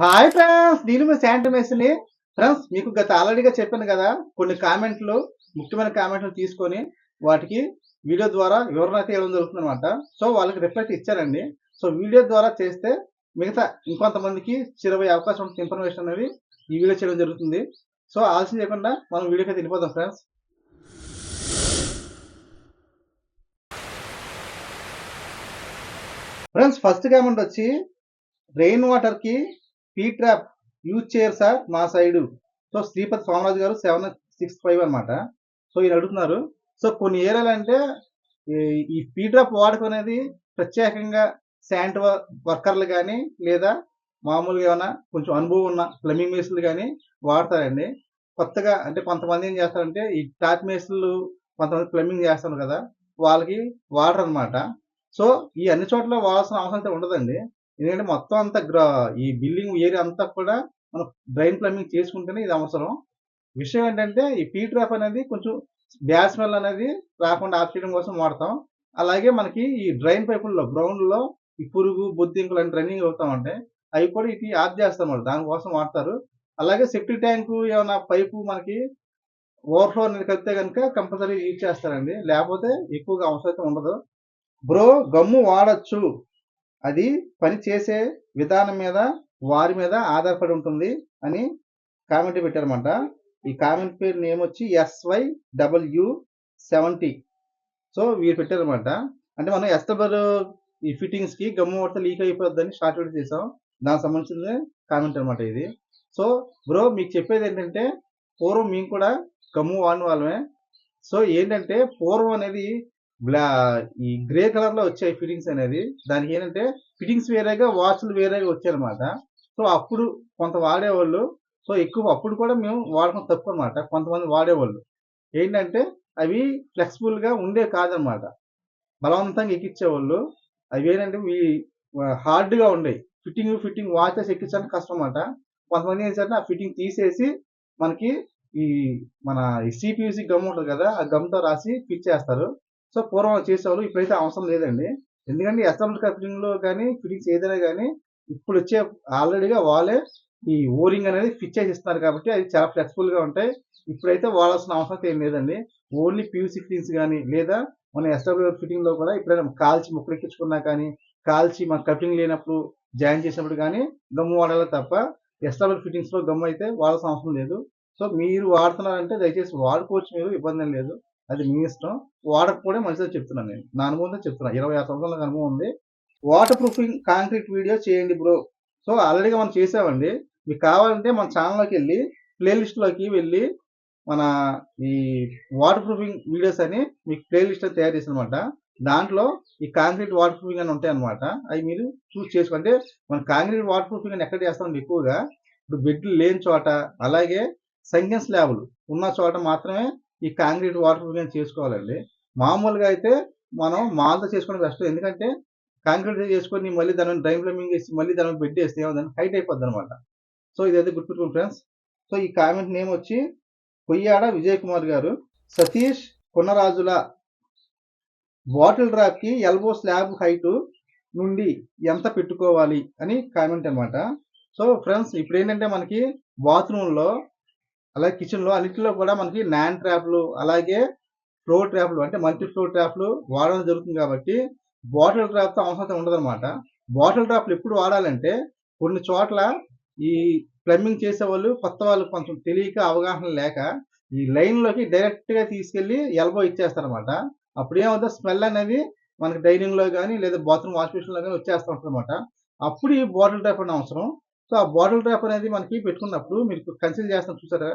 Hi friends నేను మీ శాంట్ మేసిని friends మీకు గత ఆల్రెడీగా చెప్పాను కదా కొన్ని కామెంట్లు ముఖ్యమైన కామెంట్లు తీసుకొని వాటికి వీడియో ద్వారా వివరణ అయితే ఇవ్వడం జరుగుతుంది అనమాట సో వాళ్ళకి రిఫ్లెక్ట్ ఇచ్చారండి. సో వీడియో ద్వారా చేస్తే మిగతా ఇంకొంతమందికి చిరవై అవకాశం ఉంటుంది ఇన్ఫర్మేషన్ అనేది ఈ వీడియో చేయడం జరుగుతుంది. సో ఆలస్యం చేయకుండా మనం వీడియోకి అయితే వెళ్ళిపోదాం ఫ్రెండ్స్ ఫ్రెండ్స్ ఫస్ట్ కామెంట్ వచ్చి రెయిన్ వాటర్కి పీ ట్రాప్ యూజ్ చేయరు సార్ మా side so Sripathi Somaraju garu seven six five అనమాట సో ఈయన అడుగుతున్నారు. సో కొన్ని ఏరియాలు అంటే ఈ- ఈ పీ ట్రాప్ వాడకం అనేది ప్రత్యేకంగా శాంట్ వర్కర్లు కానీ లేదా మామూలుగా ఏమైనా కొంచెం అనుభవం ఉన్న ప్లంబింగ్ మేసులు కానీ వాడతారండి. కొత్తగా అంటే కొంతమంది ఏం చేస్తారంటే ఈ టాప్ మేసులు కొంతమంది ప్లంబింగ్ చేస్తారు కదా వాళ్ళకి వాడరు అనమాట సో ఈ అన్ని చోట్ల వాడాల్సిన అవసరం అయితే ఉండదండి. ఎందుకంటే మొత్తం అంతా ఈ బిల్డింగ్ ఏరియా అంతా కూడా మనం డ్రైన్ ప్లంబింగ్ చేసుకుంటేనే ఇది అవసరం. విషయం ఏంటంటే ఈ పీ ట్రాప్ అనేది కొంచెం బ్యాడ్ స్మెల్ అనేది రాకుండా ఆఫ్ చేయడం కోసం వాడతాం. అలాగే మనకి ఈ డ్రైన్ పైపుల్లో గ్రౌండ్లో ఈ పురుగు బొద్దింకులు అని రన్నింగ్ అవుతా ఉంటాయి అవి కూడా ఇటు ఆఫ్ చేస్తాం వాళ్ళు దానికోసం వాడతారు. అలాగే సెప్టిక్ ట్యాంకు ఏమైనా పైపు మనకి ఓవర్ఫ్లో అనేది కలిపితే కనుక కంపల్సరీ యూజ్ చేస్తారండి. లేకపోతే ఎక్కువగా అవసరం ఉండదు. బ్రో గమ్ము వాడచ్చు. అది పని చేసే విధానం మీద వారి మీద ఆధారపడి ఉంటుంది అని కామెంట్ పెట్టారన్నమాట. ఈ కామెంట్ పేరు నేమ్ వచ్చి ఎస్వై డబ్ల్యూ సెవెంటీ సో వీరు పెట్టారన్నమాట. అంటే మనం ఎస్టబర్ ఈ ఫిట్టింగ్స్కి గమ్ము వార్త లీక్ అయిపోద్దని షార్ట్ అవుట్ చేసాం. దానికి సంబంధించిన కామెంట్ అనమాట ఇది. సో బ్రో మీకు చెప్పేది ఏంటంటే పూర్వం మేము కూడా గమ్ము వాడిన వాళ్ళమే. సో ఏంటంటే పూర్వం అనేది బ్లా ఈ గ్రే కలర్లో వచ్చాయి ఫిట్టింగ్స్ అనేది. దానికి ఏంటంటే ఫిట్టింగ్స్ వేరేగా వాచ్లు వేరేగా వచ్చాయన్నమాట సో అప్పుడు కొంత వాడేవాళ్ళు. సో ఎక్కువ అప్పుడు కూడా మేము వాడకం తక్కువ అనమాట కొంతమంది వాడేవాళ్ళు. ఏంటంటే అవి ఫ్లెక్సిబుల్గా ఉండే కాదనమాట బలవంతంగా ఎక్కించేవాళ్ళు అవి ఏంటంటే హార్డ్గా ఉండేవి ఫిట్టింగ్ ఫిట్టింగ్ వాచెస్ ఎక్కించడానికి కష్టం అనమాట కొంతమంది ఏం చేస్తారంటే ఆ ఫిట్టింగ్ తీసేసి మనకి ఈ మన సిపియూసి గమ్ ఉంటుంది కదా ఆ గమ్తో రాసి ఫిట్ చేస్తారు. సో పూర్వం చేసేవాళ్ళు ఇప్పుడైతే అవసరం లేదండి. ఎందుకంటే ఎస్ఎంఎల్ ఫిట్టింగ్లో కానీ ఫిటింగ్స్ ఏదైనా కానీ ఇప్పుడు వచ్చే ఆల్రెడీగా వాళ్ళే ఈ ఓరింగ్ అనేది ఫిట్ చేసి ఇస్తున్నారు కాబట్టి అది చాలా ఫ్లెక్సిబుల్గా ఉంటాయి. ఇప్పుడైతే వాడాల్సిన అవసరం అయితే ఏం లేదండి. ఓన్లీ పీయూసీ ఫిట్టింగ్స్ కానీ లేదా మన ఎస్డబ్ల్యూ ఫిట్టింగ్లో కూడా ఇప్పుడైనా కాల్చి ముక్కలు ఎక్కించుకున్నా కానీ కాల్చి మన కటింగ్ లేనప్పుడు జాయిన్ చేసినప్పుడు కానీ గమ్ము వాడాలి తప్ప ఎస్డబ్ల్యూ ఫిట్టింగ్స్లో గమ్ము అయితే వాడాల్సిన అవసరం లేదు. సో మీరు వాడుతున్నారంటే దయచేసి వాడుకోవచ్చు మీరు ఇబ్బంది లేదు. అది మీ ఇష్టం. వాడకపోవడం మంచిదో చెప్తున్నాను నేను. నా అనుభవంతో చెప్తున్నాను ఇరవై ఆరు సంవత్సరాల అనుభవం ఉంది. వాటర్ ప్రూఫింగ్ కాంక్రీట్ వీడియో చేయండి బ్రో సో ఆల్రెడీగా మనం చేసామండి. మీకు కావాలంటే మన ఛానల్లోకి వెళ్ళి ప్లేలిస్ట్లోకి వెళ్ళి మన ఈ వాటర్ ప్రూఫింగ్ వీడియోస్ అని మీకు ప్లేలిస్ట్ తయారు చేసినమాట దాంట్లో ఈ కాంక్రీట్ వాటర్ ప్రూఫింగ్ అని ఉంటాయి అనమాట అవి మీరు చూస్ చేసుకుంటే మన కాంక్రీట్ వాటర్ ప్రూఫింగ్ అని ఎక్కడ చేస్తామండి ఎక్కువగా? ఇప్పుడు బెడ్లు లేని చోట అలాగే సంఖ్య స్లాబులు ఉన్న చోట మాత్రమే ఈ కాంక్రీట్ వాటర్ కానీ చేసుకోవాలండి. మామూలుగా అయితే మనం మాల్తో చేసుకోవడం కష్టం. ఎందుకంటే కాంక్రీట్ చేసుకొని మళ్ళీ దాని డ్రైన్ ప్లంబింగ్ చేసి మళ్ళీ దాని బెడ్ వేస్తే దాని హైట్ అయిపోద్ది అనమాట సో ఇదైతే గుర్తుపెట్టుకోండి ఫ్రెండ్స్. సో ఈ కామెంట్ నేమ్ వచ్చి కొయ్యాడ విజయ్ కుమార్ గారు సతీష్ పునరాజుల బాటిల్ డ్రాప్కి ఎల్బో స్లాబ్ హైట్ నుండి ఎంత పెట్టుకోవాలి అని కామెంట్ అన్నమాట. సో ఫ్రెండ్స్ ఇప్పుడు ఏంటంటే మనకి బాత్రూమ్లో అలాగే కిచెన్లో అన్నిటిలో కూడా మనకి నాన్ ట్రాప్లు అలాగే ఫ్లోర్ ట్రాప్లు అంటే మల్టీ ఫ్లోర్ ట్రాప్లు వాడడం జరుగుతుంది కాబట్టి బాటిల్ ట్రాప్తో అవసరం ఉండదు అనమాట బాటిల్ ట్రాప్లు ఎప్పుడు వాడాలంటే కొన్ని చోట్ల ఈ ప్లంబింగ్ చేసే వాళ్ళు కొత్త వాళ్ళు కొంచెం తెలియక అవగాహన లేక ఈ లైన్లోకి డైరెక్ట్గా తీసుకెళ్ళి ఎల్బో ఇచ్చేస్తారనమాట అప్పుడు ఏమవుతుంది స్మెల్ అనేది మనకి డైనింగ్లో కానీ లేదా బాత్రూమ్ వాష్ బేసిన్లో కానీ వచ్చేస్తూ ఉంటుంది అనమాట అప్పుడు ఈ బాటిల్ ట్రాప్ అనే అవసరం. సో ఆ బాటిల్ ట్రాప్ అనేది మనకి పెట్టుకున్నప్పుడు మీరు కన్సిడర్ చేస్తాం చూసారా?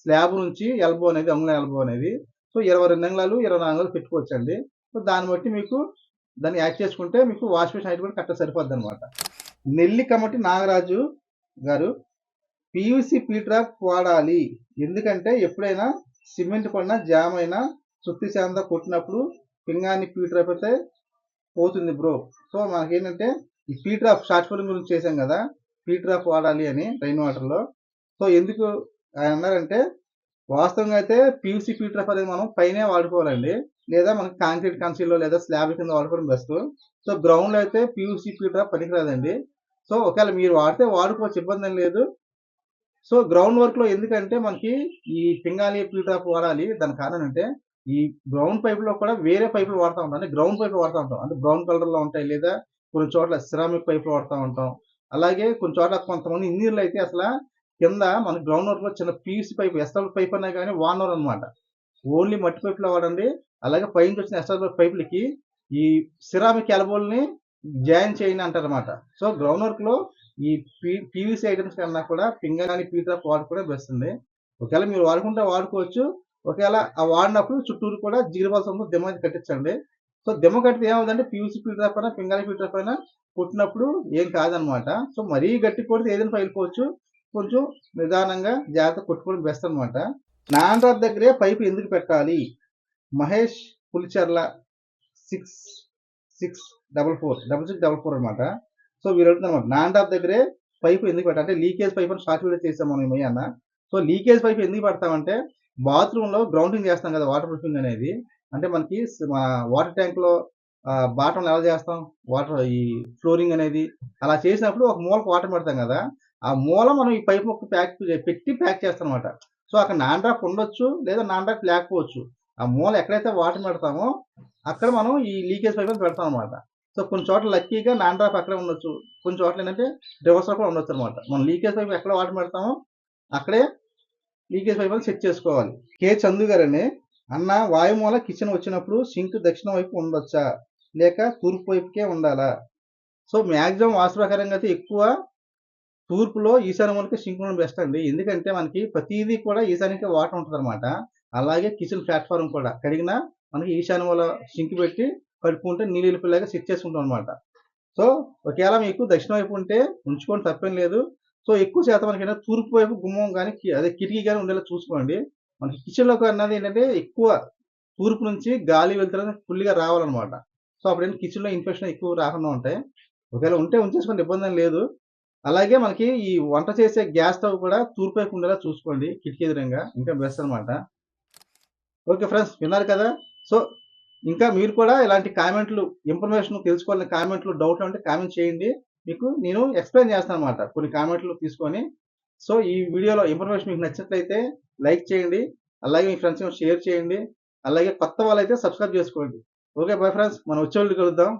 స్లాబ్ నుంచి ఎల్బో అనేది అంగుళం ఎల్బో అనేది. సో ఇరవై రెండు అంగుళాలు ఇరవై నాలుగు అంగుళాలు పెట్టుకోవచ్చండి. సో దాన్ని బట్టి మీకు దాన్ని యాక్ట్ చేసుకుంటే మీకు వాష్ బేసిన్ హైట్ కూడా కరెక్ట్ సరిపోద్ది అనమాట నెల్లి కమటి నాగరాజు గారు పీవీసీ పీట్రాప్ వాడాలి. ఎందుకంటే ఎప్పుడైనా సిమెంట్ పడిన జామ్ అయినా సుత్తి శాంత కొట్టినప్పుడు పింగాన్ని పీట్రాప్ అయితే పోతుంది బ్రో. సో మనకేంటంటే ఈ పీట్రాప్ షార్ట్ ఫిల్మ్ గురించి చేశాం కదా పీట్రాప్ వాడాలి అని రైన్ వాటర్లో సో ఎందుకు ఆయన అన్నారంటే వాస్తవంగా అయితే పీయూసీ డ్రాప్ అనేది మనం పైనే వాడుకోవాలండి. లేదా మనకి కాంక్రీట్ కన్సీల్లో లేదా స్లాబ్ కింద వాడుకోవడం బెస్ట్. సో గ్రౌండ్లో అయితే పీయూసీ డ్రాప్ పనికిరాదండి. సో ఒకవేళ మీరు వాడితే వాడుకోవచ్చు ఇబ్బంది లేదు. సో గ్రౌండ్ వర్క్లో ఎందుకంటే మనకి ఈ పింగాలి డ్రాప్ వాడాలి. దాని కారణం అంటే ఈ బ్రౌన్ పైప్లో కూడా వేరే పైపులు వాడుతూ ఉంటాం. అంటే గ్రౌండ్ పైపులు వాడుతూ ఉంటాం. అంటే బ్రౌన్ కలర్లో ఉంటాయి లేదా కొన్ని చోట్ల సిరామిక్ పైపులు వాడుతూ ఉంటాం. అలాగే కొన్ని చోట్ల కొంతమంది ఇంజనీర్లు అయితే అసలు కింద మన గ్రౌండ్ వర్క్లో చిన్న పీసీ పైప్ ఎస్ఎల్ పైప్ అనే కానీ వానర్ అనమాట ఓన్లీ మట్టి పైపులో వాడండి. అలాగే పైన వచ్చిన ఎస్ఎల్ పైపులకి ఈ సిరామిక్ ఎలబోల్ని జాయిన్ చేయండి అంటారనమాట సో గ్రౌండ్ వర్క్లో ఈ పీవీసీ ఐటమ్స్ కన్నా కూడా పింగర్ కానీ పీట్రాప్ వాడుకోవడం బెస్ట్ ఉంది ఒకవేళ మీరు వాడుకుంటే వాడుకోవచ్చు. ఒకవేళ ఆ వాడినప్పుడు చుట్టూరు కూడా జిగిరిబాల్సంతో దిమ్మ కట్టించండి. సో దిమ్మ కట్టితే ఏమవుతుందంటే పీవీసీ ఫిల్టర్ పైన పింగాలి ఫిల్టర్ పైన కుట్టినప్పుడు ఏం కాదనమాట సో మరీ గట్టి కొడితే ఏదైనా పగిలిపోవచ్చు కొంచెం నిదానంగా జాగ్రత్త కొట్టుకోవడం బెస్ట్ అనమాట నాన్ దగ్గరే పైపు ఎందుకు పెట్టాలి? Mahesh Pulicharla six six double four double six double four అనమాట సో వీరు అడుగుతున్నారు నాన్ దగ్గరే పైపు ఎందుకు పెట్టాలి? అంటే లీకేజ్ పైప్ అని షార్ట్ వీడియో చేసాం మనం ఏమయ్యా అన్న సో లీకేజ్ పైప్ ఎందుకు పెడతామంటే బాత్రూంలో గ్రౌండింగ్ చేస్తాం కదా వాటర్ ప్రూఫింగ్ అనేది. అంటే మనకి వాటర్ ట్యాంక్లో బాటం ఎలా చేస్తాం? వాటర్ ఈ ఫ్లోరింగ్ అనేది అలా చేసినప్పుడు ఒక మూలకు వాటర్ పెడతాం కదా. ఆ మూల మనం ఈ పైప్ ఒక ప్యాక్ పెట్టి ప్యాక్ చేస్తాం అనమాట సో అక్కడ నాన్ డ్రాప్ ఉండొచ్చు లేదా నాన్ డ్రాప్ లేకపోవచ్చు. ఆ మూల ఎక్కడైతే వాటర్ పెడతామో అక్కడ మనం ఈ లీకేజ్ పైప్ పెడతాం అనమాట సో కొన్ని చోట్ల లక్కీగా నాన్ డ్రాప్ అక్కడే ఉండొచ్చు. కొన్ని చోట్ల ఏంటంటే రివర్స్ కూడా ఉండొచ్చు అనమాట మనం లీకేజ్ పైప్ ఎక్కడ వాటర్ పెడతామో అక్కడే లీకేజ్ పైప్ సెట్ చేసుకోవాలి. కే చందు గారని అన్న వాయుమూల కిచెన్ వచ్చినప్పుడు సింక్ దక్షిణ వైపు ఉండొచ్చా? లేక తూర్పు వైపుకే ఉండాలా? సో మ్యాక్సిమం వాస్తు ప్రకారంగా అయితే ఎక్కువ తూర్పులో ఈశాన్య మూలకి సింక్ ఉండడం బెస్ట్ అండి. ఎందుకంటే మనకి ప్రతిదీ కూడా ఈశాన్యకే వాటర్ ఉంటుంది అనమాట అలాగే కిచెన్ ప్లాట్ఫామ్ కూడా. కడిగిన మనకి ఈశాన్య మూల సింక్ పెట్టి కడుపుకుంటే నీళ్ళు వెళ్ళిపోయేలాగా సెట్ చేసుకుంటాం అనమాట సో ఒకవేళ మీకు దక్షిణ వైపు ఉంటే ఉంచుకోండి తప్పేం లేదు. సో ఎక్కువ శాతం మనకి ఏంటంటే తూర్పు వైపు గుమ్మం కానీ అదే కిటికీ కానీ ఉండేలా చూసుకోండి. మనకి కిచెన్లోకి అన్నది ఏంటంటే ఎక్కువ తూర్పు నుంచి గాలి వెళ్తున్నది ఫుల్గా రావాలన్నమాట. సో అప్పుడు ఏంటి కిచెన్లో ఇన్ఫెక్షన్ ఎక్కువ రాకుండా ఉంటాయి ఒకవేళ ఉంటే ఉంచేసుకోండి ఇబ్బంది లేదు. అలాగే మనకి ఈ వంట చేసే గ్యాస్ స్టవ్ కూడా తూర్పు వైపు ఉండేలా చూసుకోండి కిటికీ ఎదురంగా ఇంకా బెస్ట్ అనమాట ఓకే ఫ్రెండ్స్ విన్నారు కదా? సో ఇంకా మీరు కూడా ఇలాంటి కామెంట్లు ఇన్ఫర్మేషన్ తెలుసుకోవాలని కామెంట్లు డౌట్లు ఉంటే కామెంట్ చేయండి. మీకు నేను ఎక్స్ప్లెయిన్ చేస్తాను అనమాట కొన్ని కామెంట్లు తీసుకొని సో ఈ వీడియోలో ఇన్ఫర్మేషన్ మీకు నచ్చినట్లయితే లైక్ చేయండి అలాగే మీ ఫ్రెండ్స్ షేర్ చేయండి అలాగే కొత్త వాళ్ళైతే సబ్స్క్రైబ్ చేసుకోండి. ఓకే బాయ్ ఫ్రెండ్స్ మనం వచ్చేవాళ్ళు కలుద్దాం.